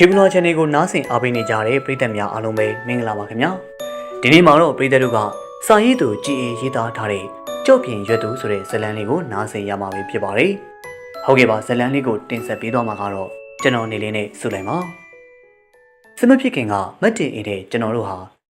ရှေးဘလော့ channel ကိုနားဆင်အားပေးနေကြတဲ့ပရိသတ်များအားလုံးပဲမင်္ဂလာပါခင်ဗျာဒီနေ့မှာတော့ပရိသတ်တို့ကစာရေးသူကြည်အေးရေးသားထားတဲ့ကြော့ပြင်ရွက်သူဆိုတဲ့ဇာတ်လမ်းလေးကိုနားဆင်ရမှာပဲဖြစ်ပါတယ်ဟုတ်ကဲ့ပါဇာတ်လမ်းလေးကိုတင်ဆက်ပေးသွားမှာကတော့ကျွန်တော်နေလေးနဲ့ဆုလိုက်ပါစမဖြစ်ခင်ကမတ်တင်အေးတဲ့ကျွန်တော်တို့ဟာ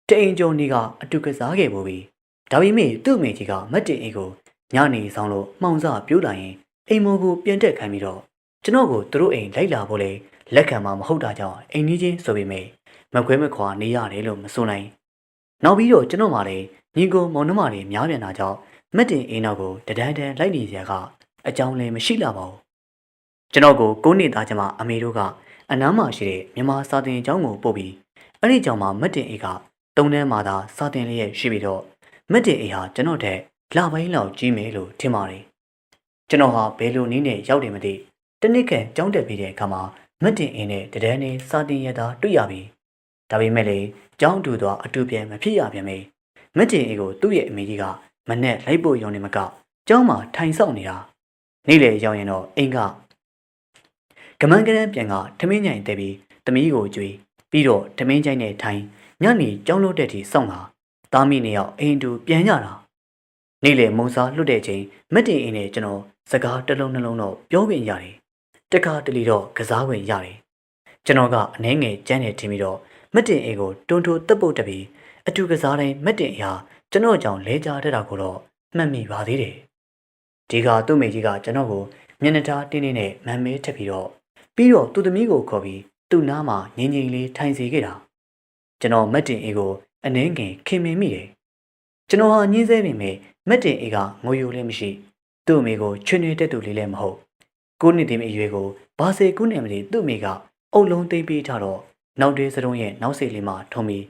တအိမ်ကျော်နေကအတူကစားခဲ့ပို့ပြီးဒါပေမဲ့သူ့အမေကြီးကမတ်တင်အေးကိုညနေဆောင်လို့မှောင်စပြိုးလာရင်အိမ်မောကိုပြန်တက်ခိုင်းပြီးတော့ကျွန်တော်ကိုသူတို့အိမ်လိုက်လာဖို့လေ လက်ခံမှာမဟုတ်တာကြောင့်အိမ်ကြီးချင်းဆိုပေမဲ့မခွဲမခွာနေရတယ်လို့မဆိုနိုင်နောက်ပြီးတော့ကျွန်တော်မှလည်းညီကိုမောင်နှမတွေများပြန်တာကြောင့်မက်တင်အိမ်နောက်ကိုတဒန်းတန်းလိုက်နေစရာကအကြောင်းလည်းမရှိလာပါဘူးကျွန်တော်ကိုကိုးနေသားကျမအမေတို့ကအနားမှာရှိတဲ့မြန်မာစာသင်ကျောင်းကိုပို့ပြီးအဲ့ဒီကျောင်းမှာမက်တင်အိမ်ကတုံးထဲမှာသာစာသင်လေးရဲ့ရှိပြီးတော့မက်တင်အိမ်ဟာကျွန်တော်တဲ့လပိုင်းလောက်ကြီးမယ်လို့ထင်ပါတယ်ကျွန်တော်ဟာဘယ်လိုနည်းနဲ့ရောက်တယ်မသိတနစ်ခန့်ကျောင်းတက်ပြီးတဲ့အခါမှာ မက်တင်အင်းနဲ့တဒန်းနဲ့စာတင်ရတာတွေ့ရပြီဒါပေမဲ့လေကျောင်းတူတော့အတူပြန်မဖြစ်ရပြန်မေမက်တင်အင်းကိုသူ့ရဲ့အမေကြီးကမနဲ့လိုက်ဖို့ရုံနေမကကျောင်းမှာထိုင်ဆောက်နေတာနေ့လေရောက်ရင်တော့အိမ်ကကမန်းကရန်ပြန်ကထမင်းညိုင်တဲပြီးသမီးကိုကြွေးပြီးတော့ထမင်းချိုင်းနဲ့ထိုင်ညနေကျောင်းလို့တဲ့တီစောင့်တာသားမိနှစ်ယောက်အိမ်တူပြန်ကြတာနေ့လေမုံစားလွတ်တဲ့ချိန်မက်တင်အင်းနဲ့ကျွန်တော်စကားတစ်လုံးနှလုံးတော့ပြောခွင့်ရတယ် တခါတလေတော့ကစားဝင်ရတယ်ကျွန်တော်ကအနှဲငယ်ကျန်းနေထင်ပြီးတော့မက်တင်အေကိုတွန်းထိုးတက်ပုတ်တက်ပြီးအတူကစားတိုင်းမက်တင်အရာကျွန်တော်ကြောင့်လဲကြတဲ့တာကိုတော့မှတ်မိပါသေးတယ်ဒီကသူ့မိကြီးကကျွန်တော်ကိုမျက်နှာထားတင်းတင်းနဲ့မန်မဲထက်ပြီးတော့ပြီးတော့သူ့သမီးကိုခေါ်ပြီးသူ့နားမှာငင်းငင်းလေးထိုင်စီခဲ့တာကျွန်တော်မက်တင်အေကိုအနှင်းငယ်ခင်မင်မိတယ်ကျွန်တော်ဟာညင်းဆဲပေမဲ့မက်တင်အေကငိုယိုလည်းမရှိသူ့အမေကိုချွေနေတက်သူလေးလည်းမဟုတ် ကိုနှစ်တည်းမအရွယ်ကိုဘာစေကုနဲ့မလီသူ့မိကအုပ်လုံးသိမ့်ပေးထားတော့နောက်တေးစတုံးရဲ့နောက်စိတ်လေးမှာထုံပြီး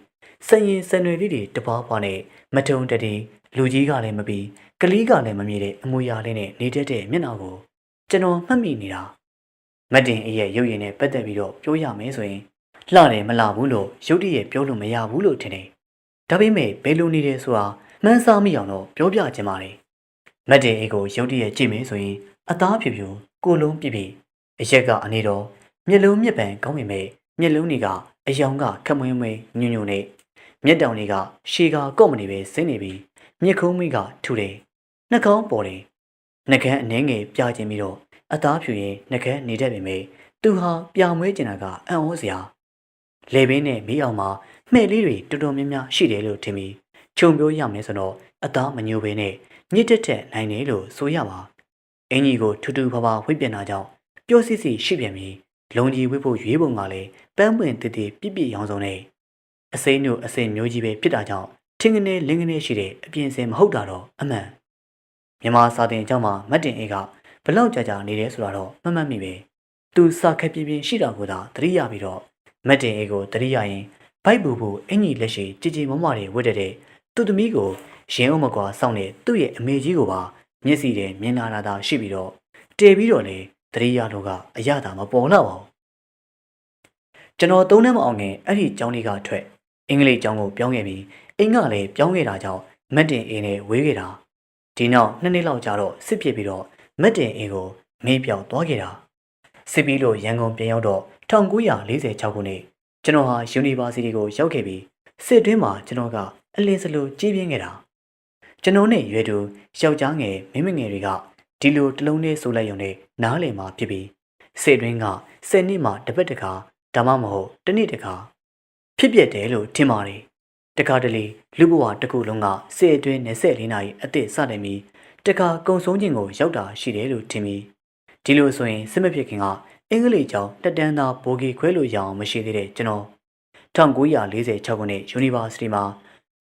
စရင်စံတွေလေးတွေတပွားပွားနဲ့မထုံတည်လူကြီးကလည်းမပြီးကလေးကလည်းမမြည်တဲ့အမူအရာလေးနဲ့နေတတ်တဲ့မျက်နှာကိုကျွန်တော်မှတ်မိနေတာမတ်တင်အရဲ့ရုပ်ရည်နဲ့ပတ်သက်ပြီးတော့ပြောရမယ်ဆိုရင်လှတယ်မလှဘူးလို့ရုပ်တရက်ပြောလို့မရဘူးလို့ထင်တယ်ဒါပေမဲ့ဘယ်လိုနေတယ်ဆိုတာမှန်းဆမိအောင်တော့ပြောပြခြင်းပါတယ်မတ်တင်အေကိုရုပ်တရက်ကြည့်မယ်ဆိုရင်အသားဖြူဖြူ ကိုလုံးပြပြအရက်ကအနေတော့မျက်လုံးမျက်ပံကောင်းပေမဲ့မျက်လုံးတွေကအယောင်ကခက်မွေးမွေးညွညွနဲ့မျက်တောင်တွေကရှည်ကကော့မနေပဲဆင်းနေပြီးမျက်ခုံးမိကထူတယ်နှာခေါင်းပေါ်တယ်နှကန်းအနှဲငယ်ပြခြင်းပြီးတော့အသားဖြူရင်နှကန်းနေတတ်ပေမဲ့သူဟာပြမွေးကျင်တာကအံ့ဩစရာလေဘင်းနဲ့မီးအောင်မှာမှဲ့လေးတွေတော်တော်များများရှိတယ်လို့ထင်ပြီးခြုံပြောရမယ်ဆိုတော့အသားမညိုဘဲနဲ့ညစ်တက်တက်နိုင်တယ်လို့ဆိုရပါ အင်ကြီးကိုထူးထူးဖားဖားဝိပြန်တာကြောင့်ပျော့စစ်စစ်ရှိပြန်ပြီးလုံကြီးဝိဖို့ရွေးပုံကလည်းပန်းပွင့်တည်တည်ပြစ်ပြစ်ရောင်စုံနဲ့အစိမ်းတို့အစိမ်းမျိုးကြီးပဲဖြစ်တာကြောင့်ထင်းကနေလင်းကနေရှိတဲ့အပြင်စင်မဟုတ်တာတော့အမှန်မြန်မာစာတင်အကြောင်းမှာမတ်တင်အေးကဘလောက်ကြာကြာနေတယ်ဆိုတာတော့မမှတ်မိပဲသူစာခက်ပြင်းပြင်းရှိတာကိုသာသတိရပြီးတော့မတ်တင်အေးကိုသတိရရင်ဘိုက်ဘူဘူအင်ကြီးလက်ရှိကြည်ကြည်မမတွေဝတ်တဲ့သူ့သမီးကိုရင်အုံမကွာစောင့်နေသူ့ရဲ့အမေကြီးကိုပါ မျက်စိထဲမြင်လာတာသာရှိပြီးတော့တည်ပြီးတော့လေတရိယာတို့ကအရသာမပေါ်တော့ပါဘူးကျွန်တော်သုံးနှမအောင်ငယ်အဲ့ဒီကျောင်းလေးကထွက်အင်္ဂလိပ်ကျောင်းကိုပြောင်းခဲ့ပြီးအင်္ဂလည်းပြောင်းခဲ့တာကြောင့်မက်တင်အင်းနဲ့ဝေးခဲ့တာဒီနောက်နှစ်နှစ်လောက်ကြာတော့စစ်ဖြစ်ပြီးတော့မက်တင်အင်းကိုမေးပြောင်းသွားခဲ့တာစစ်ပြီးလို့ရန်ကုန်ပြန်ရောက်တော့1946ခုနှစ်ကျွန်တော်ဟာယူနီဗာစီတီကိုရောက်ခဲ့ပြီးစစ်တွင်းမှာကျွန်တော်ကအလင်းစလိုကြီးပြင်းခဲ့တာ ကျွန်တော်နဲ့ရွယ်သူယောက်ျားငယ်မိမငယ်တွေကဒီလိုတလုံးလေးဆိုလိုက်ရုံနဲ့နားလည်မှာဖြစ်ပြီးစေတွင်းကဆယ်နှစ်မှတစ်ပတ်တခါဒါမှမဟုတ်တစ်နှစ်တခါဖြစ်ပြတယ်လို့ထင်ပါတယ်တခါတလေလူဘဝတစ်ခုလုံးကစေအတွင်း24နာရီအသက်စတင်ပြီးတခါကုံဆုံးခြင်းကိုရောက်တာရှိတယ်လို့ထင်ပြီးဒီလိုဆိုရင်စစ်မဖြစ်ခင်ကအင်္ဂလိပ်ကျောင်းတက်တန်းသားဘိုဂီခွဲလို့ရအောင်မရှိသေးတဲ့ကျွန်တော်1946ခုနှစ် University မှာ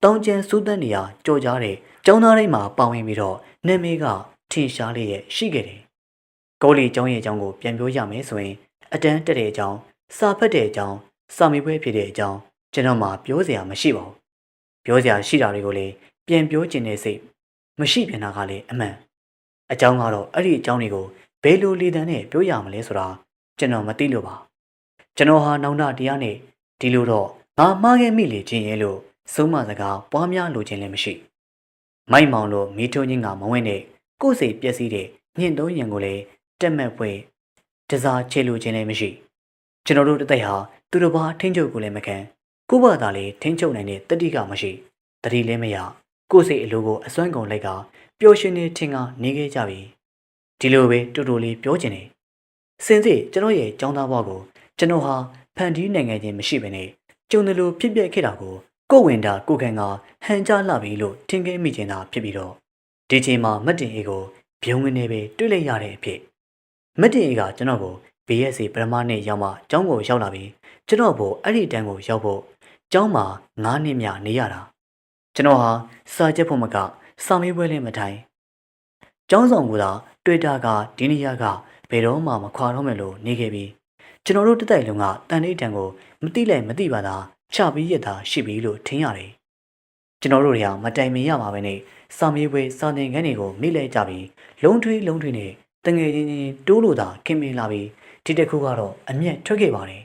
တောင်ကျန်စူးတန်းနေရာကြော်ကြားတဲ့ ကျောင်းသားတိုင်းမှာပါဝင်ပြီးတော့နာမည်ကထင်ရှားလေးရဲ့ရှိခဲ့တယ်။ကောလီကျောင်းရဲ့အကြောင်းကိုပြန်ပြောရမယ်ဆိုရင်အတန်းတက်တဲ့အကြောင်းစာဖတ်တဲ့အကြောင်းစာမေးပွဲဖြစ်တဲ့အကြောင်းကျွန်တော်မှပြောစရာမရှိပါဘူး။ပြောစရာရှိတာတွေကိုလည်းပြန်ပြောချင်တဲ့စိတ်မရှိပြန်တာကလည်းအမှန်။အကြောင်းကတော့အဲ့ဒီအကြောင်းတွေကိုဘယ်လိုလေတန်းနဲ့ပြောရမလဲဆိုတာကျွန်တော်မသိလို့ပါ။ကျွန်တော်ဟာနောင်တတရားနဲ့ဒီလိုတော့ငါမှားခဲ့မိလေခြင်းရဲ့လို့ဆုံးမစကားပွားများလိုခြင်းလည်းမရှိ။ မိုက်မောင်လို့မီးထုံးချင်းကမဝင်တဲ့ကိုယ်စိတ်ပျက်စီးတဲ့ညင်သုံးရင်ကိုလည်းတက်မဲ့ပွဲတစားချေလိုခြင်းလည်းမရှိကျွန်တော်တို့တသက်ဟာသူတစ်ပါးထိန်းချုပ်ကိုလည်းမခံကိုယ့်ဘာသာလေးထိန်းချုပ်နိုင်တဲ့တတိကမရှိတတိလည်းမရကိုယ့်စိတ်အလိုကိုအစွမ်းကုန်လိုက်ကပျော်ရွှင်နေထင်ကနေခဲ့ကြပြီဒီလိုပဲတူတူလေးပြောချင်တယ်စင်စစ်ကျွန်တော်ရဲ့ចောင်းသားဘဝကိုကျွန်တော်ဟာဖန်တီးနိုင်ငံချင်းမရှိဘဲနဲ့ကျုံတယ်လို့ဖြစ်ပျက်ခဲ့တာကို ကိုယ်ဝင်တာကိုယ်ခံကဟန်ကြလာပြီလို့ထင်ခဲ့မိချင်တာဖြစ်ပြီးတော့ဒီချိန်မှာမတ်တင်အေကိုဘုံဝင်နေပဲတွေ့လိုက်ရတဲ့အဖြစ်မတ်တင်အေကကျွန်တော်ကို BSC ပရမနဲ့ရောက်မှကျောင်းကိုရောက်လာပြီးကျွန်တော်ကိုအဲ့ဒီတန်းကိုရောက်ဖို့ကျောင်းမှာ9နှစ်မြနေရတာကျွန်တော်ဟာစာချက်ဖို့မကစာမေးပွဲလည်းမထိုင်ကျောင်းဆောင်ကတွေ့တာကဒီနေရာကဘယ်တော့မှမခွာတော့မယ်လို့နေခဲ့ပြီးကျွန်တော်တို့တက်တိုက်လုံးကတန်လေးတန်ကိုမတိလိုက်မတိပါသာ ချပြီးရတာရှိပြီလို့ထင်ရတယ်ကျွန်တော်တို့တွေကမတိုင်မင်ရပါပဲနဲ့စာမေးပွဲစာသင်ခန်းတွေကိုမိလဲကြပြီးလုံးထွေးလုံးထွေးနဲ့တငယ်ချင်းချင်းတိုးလို့သာခင်မင်လာပြီးဒီတစ်ခုကတော့အမျက်ထွက်ခဲ့ပါတယ်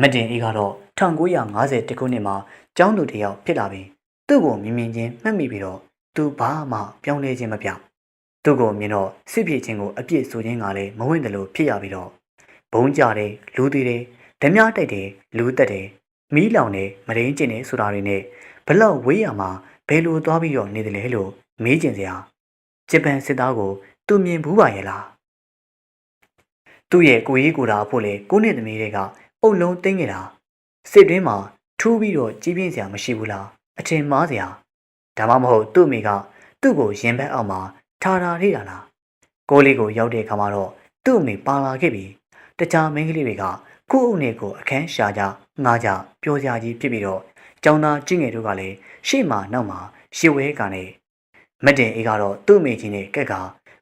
မတင်အေးကတော့1950တခုနှစ်မှာကျောင်းသူတစ်ယောက်ဖြစ်လာပြီးသူ့ကိုမြင်မြင်ချင်းမှတ်မိပြီးတော့သူဘာမှပြောင်းလဲခြင်းမပြသူ့ကိုမြင်တော့စစ်ပြေခြင်းကိုအပြစ်ဆိုခြင်းကလည်းမဝင်တယ်လို့ဖြစ်ရပြီးတော့ဘုံကြတယ်လူသေးတယ်ဓမြတိုက်တယ်လူတက်တယ် မီးလောင်တယ်မရင်းကျင်တယ်ဆိုတာတွေနဲ့ဘလောက်ဝေးရမှာဘယ်လိုသွားပြီးတော့နေတယ်လဲလို့မေးကျင်စရာဂျပန်စစ်သားကိုသူမြင်ဘူးပါရဲ့လားသူ့ရဲ့ကိုရေးကိုတာအဖို့လေကိုနှစ်သမီးတွေကပုတ်လုံးတင်းနေတာစစ်တွင်းမှာထူးပြီးတော့ကြီးပြင်းစရာမရှိဘူးလားအထင်မှားစရာဒါမှမဟုတ်သူ့မိကသူ့ကိုရင်ဘက်အောက်မှာထားထားထိတာလားကိုလေးကိုရောက်တဲ့အခါမှာတော့သူ့အမေပါလာခဲ့ပြီတခြားမိန်းကလေးတွေကကို့အုပ်နဲ့ကိုအခန်းရှာကြ ငားကြပျော်စရာကြီးဖြစ်ပြီးတော့ကျောင်းသားကျင့်ငယ်တို့ကလည်းရှေ့မှာနောက်မှာရှေ့ဝဲကနေမတ်တင်အေးကတော့သူ့မိချင်းနဲ့ကက်က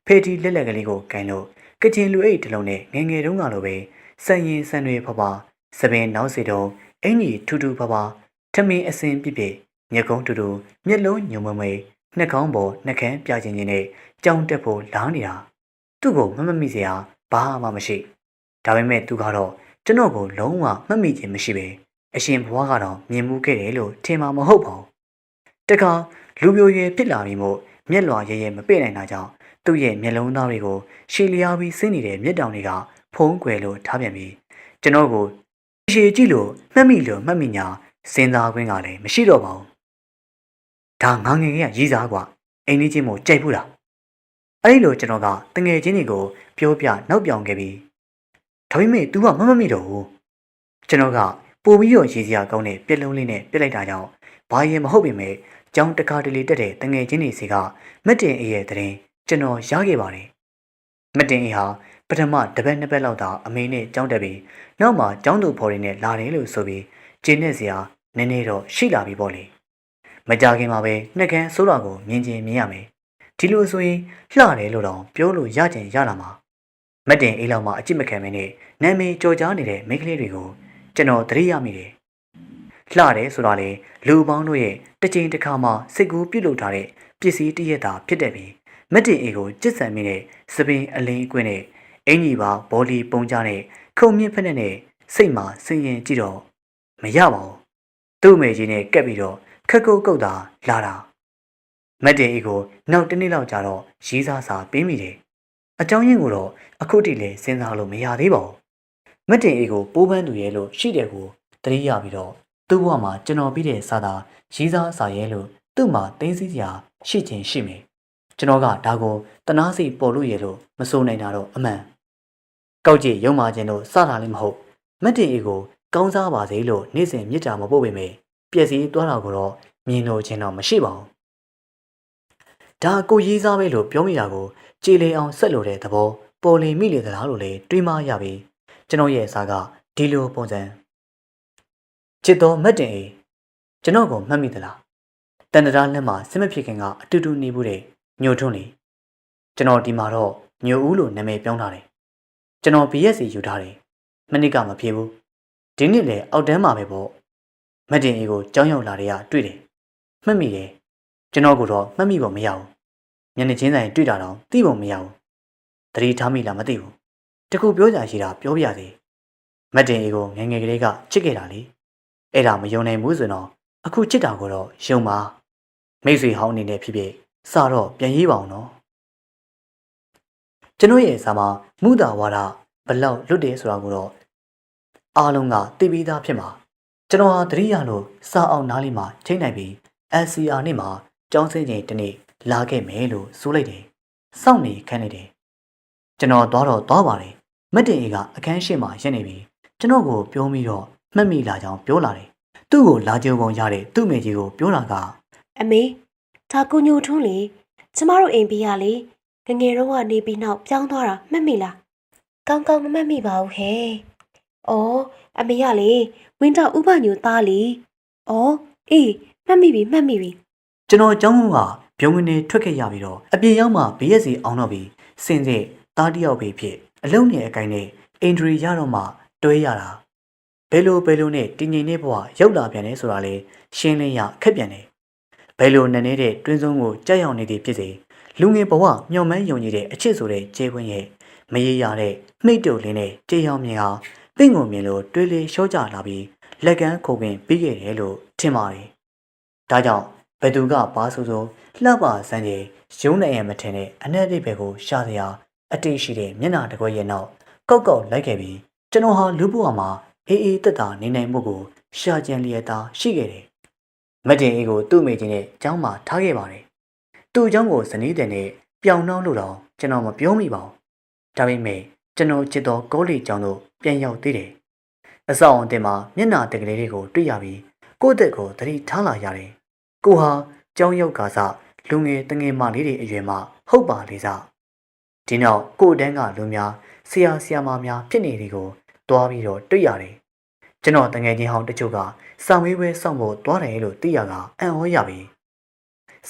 ဖေတီလက်လက်ကလေးကိုကန်လို့ကချင်လူအိတ်တလုံးနဲ့ငယ်ငယ်တုန်းကလိုပဲစံရင်စံတွေဖဖစပင်နောက်စီတုံးအင်ကြီးထူထူဖဖထမင်းအစင်ပြစ်ပြစ်မျက်ကုံးတူတူမျက်လုံးညုံမမွေနှက်ခေါင်းပေါ်နှက်ခမ်းပြချင်းချင်းနဲ့ကြောင်တက်ဖို့လာနေတာသူ့ကိုမမမိစရာဘာမှမရှိဒါပေမဲ့သူကတော့ ကျွန်တော်ကိုလုံးဝမှတ်မိခြင်းမရှိပဲအရှင်ဘွားကတော့မြင်မှုခဲ့တယ်လို့ထင်မှာမဟုတ်ပါဘူးတခါလူပြိုရွယ်ဖြစ်လာပြီးမို့မျက်လွှာရဲရဲမပြေ့နိုင်တာကြောင့်သူ့ရဲ့မျက်လုံးသားတွေကိုရှည်လျားပြီးဆင်းနေတဲ့မျက်တောင်တွေကဖုံးကွယ်လို့ထားပြန်ပြီးကျွန်တော်ကိုရှည်ကြည့်လို့မှတ်မိလို့မှတ်မိညာစဉ်းစားခွင့်ကလည်းမရှိတော့ပါဘူးဒါငငယ်ငယ်ကရည်စားกว่าအိမ်လေးချင်းမို့ကြိုက်ဘူးလားအဲ့လိုကျွန်တော်ကတငယ်ချင်းတွေကိုပြောပြနောက်ပြောင်ခဲ့ပြီး ဒါပေမဲ့ तू ကမမမိတော့ဘူးကျွန်တော်ကပို့ပြီးတော့ရည်စရာကောင်းတဲ့ပြက်လုံးလေးနဲ့ပြက်လိုက်တာကြောင့်ဘာရင်မဟုတ်ပေမဲ့ကြောင်းတကားတလီတက်တဲ့တငယ်ချင်းတွေစီကမက်တင်အေးရဲ့တရင်ကျွန်တော်ရခဲ့ပါတယ်မက်တင်အေးဟာပထမတစ်ပတ်နှစ်ပတ်လောက်သာအမေနဲ့ကြောင်းတက်ပြီးနောက်မှကြောင်းသူဖော်တွေနဲ့လာတယ်လို့ဆိုပြီးကျင်းနဲ့စရာနည်းနည်းတော့ရှိလာပြီပေါ့လေမကြခင်မှာပဲနှက်ကန်းဆိုးတာကိုမြင်ချင်းမြင်ရမယ်ဒီလိုဆိုရင်လှတယ်လို့တော့ပြောလို့ရချင်ရလာမှာ မက်တင်အေးလောက်မှအကြည့်မခံမင်းနဲ့နာမည်ကြော်ကြားနေတဲ့မိန်းကလေးတွေကိုကျွန်တော်သတိရမိတယ်လှတယ်ဆိုတာလေလူပေါင်းတို့ရဲ့တစ်ချိန်တစ်ခါမှစိတ်ကူးပြုတ်လုထားတဲ့ပစ္စည်းတရက်တာဖြစ်တဲ့ပြီးမက်တင်အေကိုကြစ်ဆန်မိတဲ့စပင်အလင်းအကွင်းနဲ့အင်ကြီးပါဘောလီပုံကြတဲ့ခုံမြင့်ဖက်နဲ့စိတ်မှာစင်ရင်ကြည့်တော့မရပါဘူးသူ့မေကြီးနဲ့ကက်ပြီးတော့ခက်ကုတ်ကုတ်တာလာတာမက်တင်အေကိုနောက်တစ်နေ့လောက်ကြာတော့ရေးစားစာပေးမိတယ် အကြောင်းရင်းကိုတော့အခုထိလည်းစဉ်းစားလို့မရသေးပါဘူးမက်တင်အေကိုပိုးပန်းသူရဲ့လို့ရှိတယ်ကိုတတိယပြီးတော့သူ့ဘဝမှာကျွန်တော်ပြီးတဲ့စာသားရေးစားစာရဲလို့သူ့မှာတင်းစည်းစရာရှိခြင်းရှိမယ်ကျွန်တော်ကဒါကိုတနာစီပေါ်လို့ရလို့မစိုးနိုင်တာတော့အမှန်ကောက်ကြည့်ရုံမာခြင်းတို့စတာလည်းမဟုတ်မက်တင်အေကိုကောင်းစားပါစေလို့နေ့စဉ်မြစ်တာမပို့ပေမဲ့ပျက်စီးသွားတာကိုတော့မြင်လို့ခြင်းတော့မရှိပါဘူး ဒါကိုရေးစားပဲလို့ပြောမိတာကိုကြည်လေအောင်ဆက်လို့တဲ့သဘောပေါ်လီမိလေသလားလို့လေတွေးမရပြီကျွန်တော်ရဲ့အစားကဒီလိုပုံစံချစ်တော်မက်တင်အေကျွန်တော်ကိုမှတ်မိသလားတန်တရာလက်မှာစစ်မဖြစ်ခင်ကအတူတူနေဘူးတဲ့ညိုထွန်းလေကျွန်တော်ဒီမှာတော့ညိုဦးလို့နာမည်ပြောင်းထားတယ်ကျွန်တော် BSC ယူထားတယ်မနစ်ကမပြေဘူးဒီနှစ်လေအောက်တန်းမှာပဲပေါ့မက်တင်အေကိုကြောင်းရောက်လာတဲ့ကတွေ့တယ်မှတ်မိတယ် ကျွန်တော်ကတော့မှတ်မိဖို့မရဘူးမျက်နှာချင်းဆိုင်တွေ့တာတော့သိဖို့မရဘူးတတိထားမိလားမသိဘူးတခုပြောကြရှိတာပြောပြစေမက်တင်အေကိုငယ်ငယ်ကလေးကချစ်ခဲ့တာလေအဲ့ဒါမယုံနိုင်ဘူးဆိုတော့အခုချစ်တာကိုတော့ယုံပါမိတ်ဆွေဟောင်းအနေနဲ့ဖြစ်ဖြစ်စတော့ပြန်ရေးပါအောင်နော်ကျွန်တော်ရဲ့စာမှာမူတာဝါဒဘလောက်လွတ်တယ်ဆိုတာကိုတော့အားလုံးကသိပြီးသားဖြစ်မှာကျွန်တော်ဟာတတိယလို့စာအောင်နားလေးမှာချိန်နိုင်ပြီး LCR နေ့မှာ ကျောင်းစင်းချိန်တစ်နေ့လာခဲ့မယ်လို့ဆိုလိုက်တယ်စောင့်နေခန်းနေတယ်ကျွန်တော်သွားတော့သွားပါတယ်မတ်တင်အေကအခန်းရှိမှာရက်နေပြီးကျွန်တော်ကိုပြောပြီးတော့မှတ်မိလာကြောင်းပြောလာတယ်သူ့ကိုလာကြုံပုံရတဲ့သူ့မိကြီးကိုပြောတာကအမေဒါကိုညိုထွန်းလေကျမတို့အိမ်ပေးရလေငငယ်တော့ကနေပြီးနောက်ပြောင်းသွားတာမှတ်မိလားကောင်းကောင်းမမှတ်မိပါဘူးဟဲ့။အော်အမေကလေဝင်းတော့ဥပညိုသားလေ။အော်အေးမှတ်မိပြီမှတ်မိပြီ ကျွန်တော်ကျောင်းကပြုံးကနေထွက်ခဲ့ရပြီးတော့အပြင်ရောက်မှ BSC အောင်တော့ပြီးစင်စစ်တားတယောက်ပဲဖြစ်အလုံးနဲ့အကိုင်းနဲ့အင်ဒရီရတော့မှတွဲရတာဘယ်လိုဘယ်လိုနဲ့တင်းငင်နေဘဝရောက်လာပြန်လဲဆိုတာလေရှင်းလင်းရခက်ပြန်တယ်ဘယ်လိုနဲ့နေတဲ့တွင်းစုံကိုကြောက်ရောက်နေသည်ဖြစ်စေလူငယ်ဘဝမျော်မှန်းယုံကြည်တဲ့အချစ်ဆိုတဲ့ခြေခွင်းရဲ့မရေရတဲ့မှိတ်တုပ်လင်းတဲ့တေရောင်မြင်ဟာတင့်ကိုမြင်လို့တွေးလေလျှော့ကြလာပြီးလက်ကမ်းခုန်ပင်ပြီးခဲ့တယ်လို့ထင်ပါတယ်ဒါကြောင့် ဘယ်သူကပါဆိုဆိုလှပစမ်းကြီးရုံးနေရမထင်တဲ့အနက်အိပ်ပဲကိုရှာစရာအတိတ်ရှိတဲ့မျက်နှာတစ်ခွက်ရဲ့နောက်ကောက်ကောက်လိုက်ခဲ့ပြီးကျွန်တော်ဟာလူဘဝမှာအေးအေးတက်တာနေနိုင်မှုကိုရှာကြံလျက်သားရှိခဲ့တယ်။မတ်တင်အေးကိုသူ့မိချင်းနဲ့ကျောင်းမှာထားခဲ့ပါတယ်။သူ့ကျောင်းကိုဇနီးတဲ့နဲ့ပြောင်နှောင်းလို့တော့ကျွန်တော်မပြောမိပါဘူး။ဒါပေမဲ့ကျွန်တော်ချစ်တော်ကောလီကျောင်းတို့ပြန်ရောက်သေးတယ်။အဆောင်အတင်မှာမျက်နှာတက်ကလေးတွေကိုတွေ့ရပြီးကိုယ့်တက်ကိုသတိထားလာရတယ်။ ကိုဟာကြောင်းရောက်ကာစလူငယ်တငယ်မလေးတွေအရွယ်မှဟုတ်ပါလေစားဒီနောက်ကို့တန်းကလူများဆရာဆရာမများဖြစ်နေတွေကိုတွားပြီးတော့တွေ့ရတယ်ကျွန်တော်တငယ်ချင်းဟောင်းတချို့ကစာမေးပွဲစောင့်ဖို့တွားတယ်လို့သိရကအံ့ဩရပြီ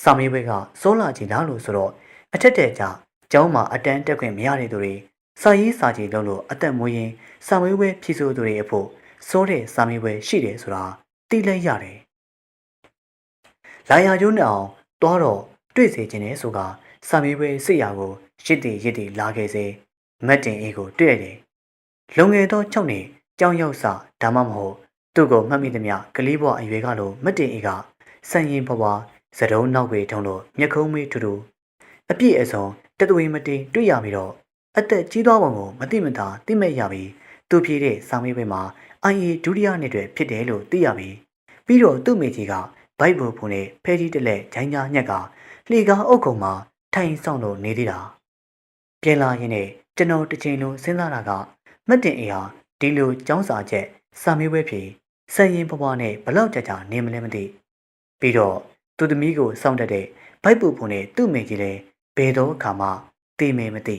စာမေးပွဲကစိုးလာကြည်လားလို့ဆိုတော့အထက်တဲ့ကြကျောင်းမှာအတန်းတက်ခွင့်မရတဲ့သူတွေစာရေးစာကြည်လုံးလို့အသက်မွေးရင်စာမေးပွဲဖြေဆိုသူတွေအဖို့စိုးတဲ့စာမေးပွဲရှိတယ်ဆိုတာသိလိုက်ရတယ် လာယာကျိုးနဲ့အောင်တွားတော့တွေ့စေခြင်းနဲ့ဆိုကစာမေးပွဲစစ်ရာကိုရစ်တည်ရစ်တည်လာခဲ့စေမတ်တင်အေးကိုတွေ့ရတယ်။လုံငယ်သော၆နှစ်ကြောင်ရောက်စာဒါမှမဟုတ်သူ့ကိုမှတ်မိသမျှကလေးဘဝအရွယ်ကလိုမတ်တင်အေးကစံရင်ဘဝစတုံးနောက်ွေထုံးလို့မျက်ခုံးမေးထူထူအပြည့်အစုံတသွေးမတင်တွေ့ရပြီးတော့အသက်ကြီးသွားပုံကိုမသိမသာသိမဲ့ရပြီးသူဖြေတဲ့စာမေးပွဲမှာ IA ဒုတိယနှစ်တွင်ဖြစ်တယ်လို့သိရပြီးပြီးတော့သူ့မိကြီးက ဘိုက်ဘူဖုန်နဲ့ဖဲကြီးတက်လက်ဂျိုင်းညာညက်ကလှေကားအုပ်ခုံမှာထိုင်ဆောင်လို့နေသေးတာပြန်လာရင်နဲ့ကျွန်တော်တစ်ချိန်လုံးစဉ်းစားတာကမတ်တင်အေဟာဒီလိုចောင်းစာချက်စာမေးပွဲဖြေစံရင်ဘွားနဲ့ဘလောက်ကြာကြာနေမလဲမသိပြီးတော့သူသမီးကိုစောင့်တတ်တဲ့ဘိုက်ဘူဖုန်နဲ့သူ့မိကြီးလည်းဘယ်တော့အခါမှသိမယ်မသိ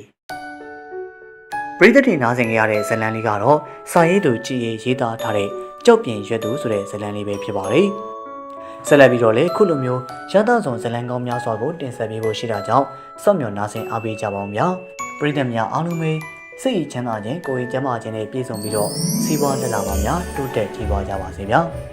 ပရိသတ်တင်နားဆင်ကြရတဲ့ဇလန်လေးကတော့စာရေးသူကြည်ရေးရေးသားထားတဲ့ကြောက်ပြင်ရွက်သူဆိုတဲ့ဇလန်လေးပဲဖြစ်ပါတယ်။ ဆက်လက်ပြီးတော့လေခုလိုမျိုးရသဆောင်ဇလန်ကောင်းများစွာကိုတင်ဆက်ပေးဖို့ရှိတာကြောင့်စောင့်မျှော်နားဆင်အားပေးကြပါအောင်ဗျာ။ပရိသတ်များအားလုံးပဲစိတ်ချမ်းသာခြင်းကိုယ်ရေးကျန်းမာခြင်းနဲ့ပြည့်စုံပြီးတော့စီးပွားလက်လာပါများတိုးတက်ကြီးပွားကြပါစေဗျာ။